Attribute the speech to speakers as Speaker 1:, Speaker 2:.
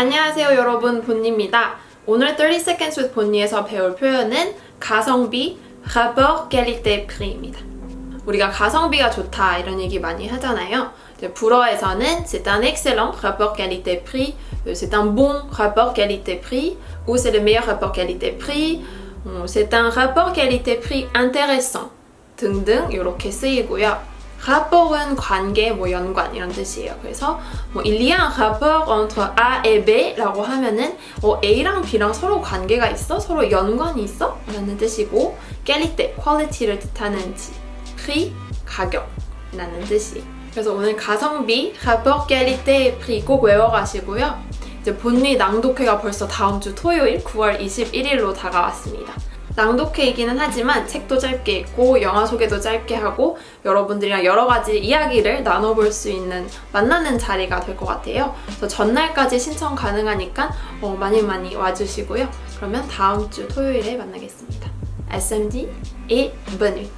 Speaker 1: 안녕하세요 여러분 본니입니다. 오늘 30 Seconds with 본니에서 배울 표현은 가성비 rapport qualité prix입니다. 우리가 가성비가 좋다 이런 얘기 많이 하잖아요. 불어에서는 c'est un excellent rapport qualité prix, euh, c'est un bon rapport qualité prix ou c'est le meilleur rapport qualité prix, 어, c'est un rapport qualité prix intéressant 등등 이렇게 쓰이고요. Rapport은 관계, 뭐 연관 이런 뜻이에요. 그래서 뭐 il y a un rapport entre A et B라고 하면은 어, A랑 B랑 서로 관계가 있어, 서로 연관이 있어 라는 뜻이고 qualité, quality를 뜻하는 지, prix, 가격이라는 뜻이에요. 그래서 오늘 가성비, rapport qualité prix 꼭 외워가시고요. 이제 본리 낭독회가 벌써 다음 주 토요일 9월 21일로 다가왔습니다. 낭독회이기는 하지만 책도 짧게 읽고 영화 소개도 짧게 하고 여러분들이랑 여러 가지 이야기를 나눠볼 수 있는 만나는 자리가 될 것 같아요. 그래서 전날까지 신청 가능하니까 어, 많이 많이 와주시고요. 그러면 다음 주 토요일에 만나겠습니다. SMD bonne nuit.